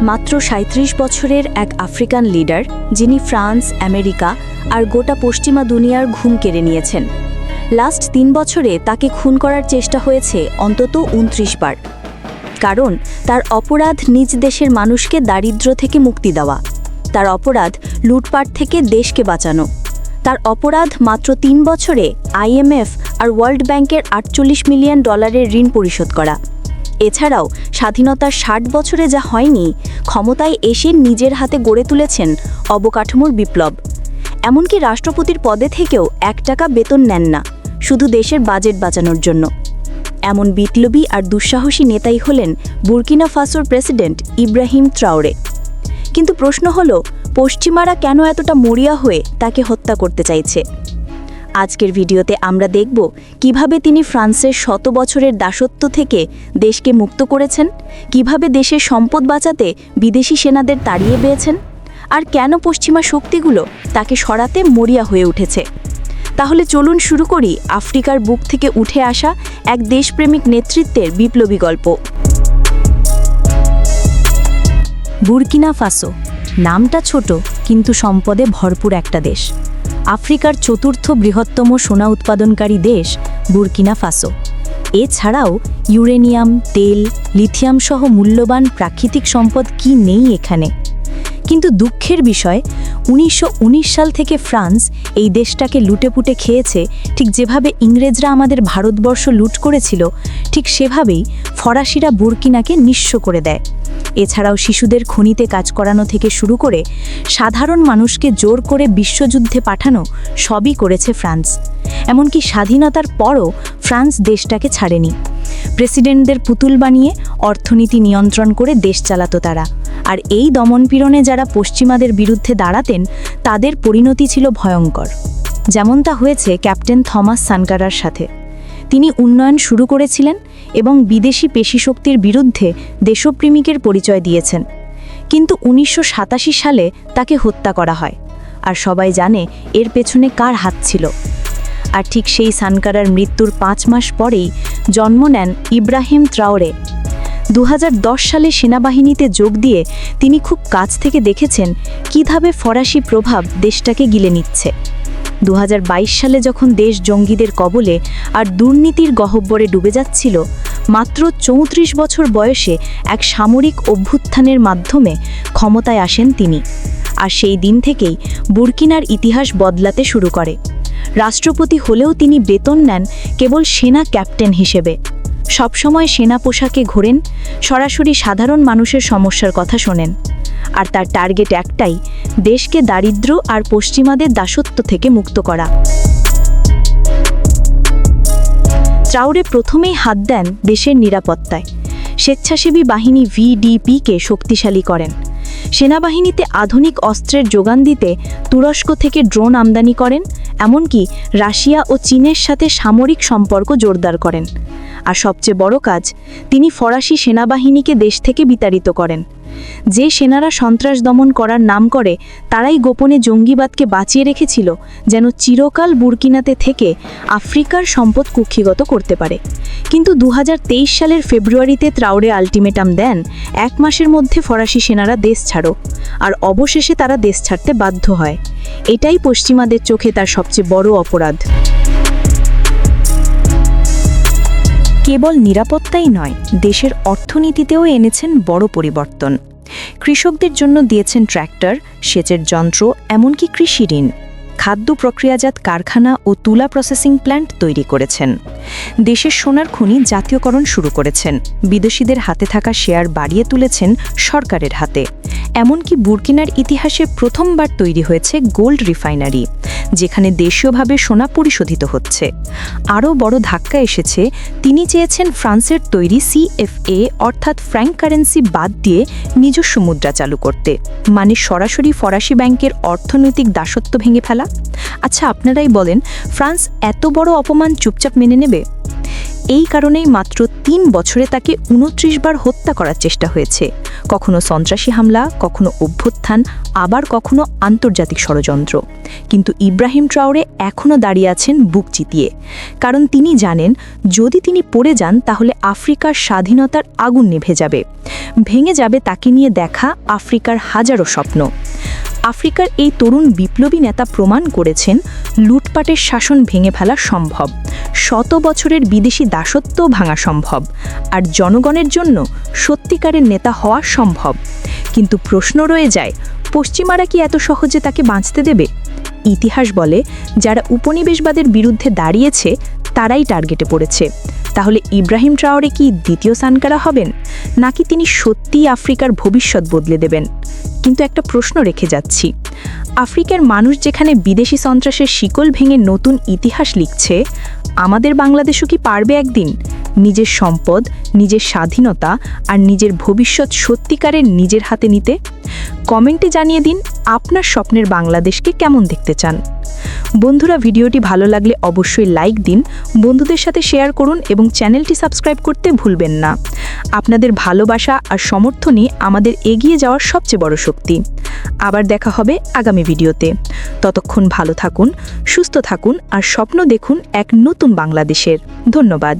মাত্র সাঁত্রিশ বছরের এক আফ্রিকান লিডার, যিনি ফ্রান্স, আমেরিকা আর গোটা পশ্চিমা দুনিয়ার ঘুম কেড়ে নিয়েছেন। লাস্ট তিন বছরে তাকে খুন করার চেষ্টা হয়েছে অন্তত উনত্রিশ বার। কারণ তার অপরাধ নিজ দেশের মানুষকে দারিদ্র্য থেকে মুক্তি দেওয়া, তার অপরাধ লুটপাট থেকে দেশকে বাঁচানো, তার অপরাধ মাত্র তিন বছরে আইএমএফ আর ওয়ার্ল্ড ব্যাংকের আটচল্লিশ মিলিয়ন ডলারের ঋণ পরিশোধ করা। এছাড়াও স্বাধীনতার ষাট বছরে যা হয়নি, ক্ষমতায় এসে নিজের হাতে গড়ে তুলেছেন অবকাঠামোর বিপ্লব। এমনকি রাষ্ট্রপতির পদে থেকেও এক টাকা বেতন নেন না, শুধু দেশের বাজেট বাঁচানোর জন্য। এমন বিপ্লবী আর দুঃসাহসী নেতাই হলেন বুর্কিনা ফাসোর প্রেসিডেন্ট ইব্রাহিম ট্রাওরে। কিন্তু প্রশ্ন হলো, পশ্চিমারা কেন এতটা মরিয়া হয়ে তাকে হত্যা করতে চাইছে? আজকের ভিডিওতে আমরা দেখব কীভাবে তিনি ফ্রান্সের শত বছরের দাসত্ব থেকে দেশকে মুক্ত করেছেন, কীভাবে দেশের সম্পদ বাঁচাতে বিদেশি সেনাদের তাড়িয়ে পেয়েছেন, আর কেন পশ্চিমা শক্তিগুলো তাকে সরাতে মরিয়া হয়ে উঠেছে। তাহলে চলুন শুরু করি আফ্রিকার বুক থেকে উঠে আসা এক দেশপ্রেমিক নেতৃত্বের বিপ্লবী গল্প। বুরকিনা ফাসো, নামটা ছোট, কিন্তু সম্পদে ভরপুর একটা দেশ। আফ্রিকার চতুর্থ বৃহত্তম সোনা উৎপাদনকারী দেশ বুর্কিনা ফাসো। এছাড়াও ইউরেনিয়াম, তেল, লিথিয়াম সহ মূল্যবান প্রাকৃতিক সম্পদ কি নেই এখানে? কিন্তু দুঃখের বিষয়, উনিশশো উনিশ সাল থেকে ফ্রান্স এই দেশটাকে লুটেপুটে খেয়েছে, ঠিক যেভাবে ইংরেজরা আমাদের ভারতবর্ষ লুট করেছিল, ঠিক সেভাবেই ফরাসিরা বুর্কিনাকে নিঃস্ব করে দেয়। এছাড়াও শিশুদের খনিতে কাজ করানো থেকে শুরু করে সাধারণ মানুষকে জোর করে বিশ্বযুদ্ধে পাঠানো সবই করেছে ফ্রান্স। এমনকি স্বাধীনতার পরও ফ্রান্স দেশটাকে ছাড়েনি। প্রেসিডেন্টদের পুতুল বানিয়ে অর্থনীতি নিয়ন্ত্রণ করে দেশ চালাতো তারা। আর এই দমনপীড়নে যারা পশ্চিমাদের বিরুদ্ধে দাঁড়াতেন, তাদের পরিণতি ছিল ভয়ঙ্কর। যেমনটা হয়েছে ক্যাপ্টেন থমাস সানকারার সাথে। তিনি উন্নয়ন শুরু করেছিলেন এবং বিদেশি পেশিশক্তির বিরুদ্ধে দেশপ্রেমিকের পরিচয় দিয়েছেন। কিন্তু উনিশশো সাতাশি সালে তাকে হত্যা করা হয়। আর সবাই জানে এর পেছনে কার হাত ছিল। আর ঠিক সেই সানকারার মৃত্যুর পাঁচ মাস পরেই জন্ম নেন ইব্রাহিম ত্রাওরে দু সালে সেনাবাহিনীতে যোগ দিয়ে তিনি খুব কাছ থেকে দেখেছেন কীভাবে ফরাসি প্রভাব দেশটাকে গিলে নিচ্ছে। দু হাজার বাইশ সালে যখন দেশ জঙ্গিদের কবলে আর দুর্নীতির গহব্বরে ডুবে যাচ্ছিল, মাত্র চৌত্রিশ বছর বয়সে এক সামরিক অভ্যুত্থানের মাধ্যমে ক্ষমতায় আসেন তিনি। আর সেই দিন থেকেই বুরকিনার ইতিহাস বদলাতে শুরু করে। রাষ্ট্রপতি হলেও তিনি বেতন নেন কেবল সেনা ক্যাপ্টেন হিসেবে। সবসময় সেনা পোশাকে ঘোরেন, সরাসরি সাধারণ মানুষের সমস্যার কথা শোনেন। আর তার টার্গেট একটাই, দেশকে দারিদ্র্য আর পশ্চিমাদের দাসত্ব থেকে মুক্ত করা। ট্রাউরে প্রথমেই হাত দেন দেশের নিরাপত্তায়। স্বেচ্ছাসেবী বাহিনী ভিডিপিকে শক্তিশালী করেন। সেনাবাহিনীতে আধুনিক অস্ত্রের যোগান দিতে তুরস্ক থেকে ড্রোন আমদানি করেন, এমনকি রাশিয়া ও চীনের সাথে সামরিক সম্পর্ক জোরদার করেন। আর সবচেয়ে বড় কাজ, তিনি ফরাসি সেনাবাহিনীকে দেশ থেকে বিতাড়িত করেন। যে সেনারা সন্ত্রাস দমন করার নাম করে, তারাই গোপনে জঙ্গিবাদকে বাঁচিয়ে রেখেছিল, যেন চিরকাল বুরকিনাতে থেকে আফ্রিকার সম্পদ কুক্ষিগত করতে পারে। কিন্তু দু হাজার তেইশ সালের ফেব্রুয়ারিতে ত্রাউরে আলটিমেটাম দেন, এক মাসের মধ্যে ফরাসি সেনারা দেশ ছাড়ো, আর অবশেষে তারা দেশ ছাড়তে বাধ্য হয়। এটাই পশ্চিমাদের চোখে তার সবচেয়ে বড় অপরাধ। কেবল নিরাপত্তাই নয়, দেশের অর্থনীতিতেও এনেছেন বড় পরিবর্তন। কৃষকদের জন্য দিয়েছেন ট্র্যাক্টর, সেচের যন্ত্র, এমনকি কৃষি ঋণ। খাদ্য প্রক্রিয়াজাত কারখানা ও তুলা প্রসেসিং প্ল্যান্ট তৈরি করেছেন। দেশের সোনার খনি জাতীয়করণ শুরু করেছেন। বিদেশিদের হাতে থাকা শেয়ার বাড়িয়ে তুলেছেন সরকারের হাতে। এমনকি বুরকিনার ইতিহাসে প্রথমবার তৈরি হয়েছে গোল্ড রিফাইনারি। যেখানে দেশীয়ভাবে সোনা পরিশোধিত হচ্ছে। আরও বড় ধাক্কা এসেছে, তিনি চেয়েছেন ফ্রান্সের তৈরি সিএফএ অর্থাৎ ফ্র্যাঙ্ক কারেন্সি বাদ দিয়ে নিজস্ব মুদ্রা চালু করতে। মানে সরাসরি ফরাসি ব্যাংকের অর্থনৈতিক দাসত্ব ভেঙে ফেলা? আচ্ছা আপনারাই বলেন, ফ্রান্স এত বড় অপমান চুপচাপ মেনে নেবে? এই কারণেই মাত্র তিন বছরে তাকে উনত্রিশ বার হত্যা করার চেষ্টা হয়েছে। কখনো সন্ত্রাসী হামলা, কখনো অভ্যুত্থান, আবার কখনো আন্তর্জাতিক ষড়যন্ত্র। কিন্তু ইব্রাহিম ট্রাওরে এখনও দাঁড়িয়ে আছেন বুক চিতিয়ে। কারণ তিনি জানেন, যদি তিনি পড়ে যান, তাহলে আফ্রিকার স্বাধীনতার আগুন নিভে যাবে। ভেঙে যাবে তাকে নিয়ে দেখা আফ্রিকার হাজারো স্বপ্ন। আফ্রিকার এই তরুণ বিপ্লবী নেতা প্রমাণ করেছেন লুটপাটের শাসন ভেঙে ফেলা সম্ভব। শত বছরের বিদেশি দাসত্ব ভাঙা সম্ভব। আর জনগণের জন্য সত্যিকারের নেতা হওয়া সম্ভব। কিন্তু প্রশ্ন রয়ে যায়, পশ্চিমারা কি এত সহজে তাকে বাঁচতে দেবে? ইতিহাস বলে, যারা উপনিবেশবাদের বিরুদ্ধে দাঁড়িয়েছে, তারাই টার্গেটে পড়েছে। তাহলে ইব্রাহিম ট্রাওরে কি দ্বিতীয় সানকারা হবেন? নাকি তিনি সত্যিই আফ্রিকার ভবিষ্যৎ বদলে দেবেন? কিন্তু একটা প্রশ্ন রেখে যাচ্ছি। আফ্রিকার মানুষ যেখানে বিদেশি সন্ত্রাসের শিকল ভেঙে নতুন ইতিহাস লিখছে, আমাদের বাংলাদেশও কি পারবে একদিন? নিজের সম্পদ, নিজের স্বাধীনতা আর নিজের ভবিষ্যৎ সত্যিকারের নিজের হাতে নিতে? কমেন্টে জানিয়ে দিন আপনার স্বপ্নের বাংলাদেশকে কেমন দেখতে চান। বন্ধুরা, ভিডিওটি ভালো লাগলে অবশ্যই লাইক দিন, বন্ধুদের সাথে শেয়ার করুন এবং চ্যানেলটি সাবস্ক্রাইব করতে ভুলবেন না। আপনাদের ভালোবাসা আর সমর্থনই আমাদের এগিয়ে যাওয়ার সবচেয়ে বড় শক্তি। আবার দেখা হবে আগামী ভিডিওতে। ততক্ষণ ভালো থাকুন সুস্থ থাকুন আর স্বপ্ন দেখুন এক নতুন বাংলাদেশের। ধন্যবাদ।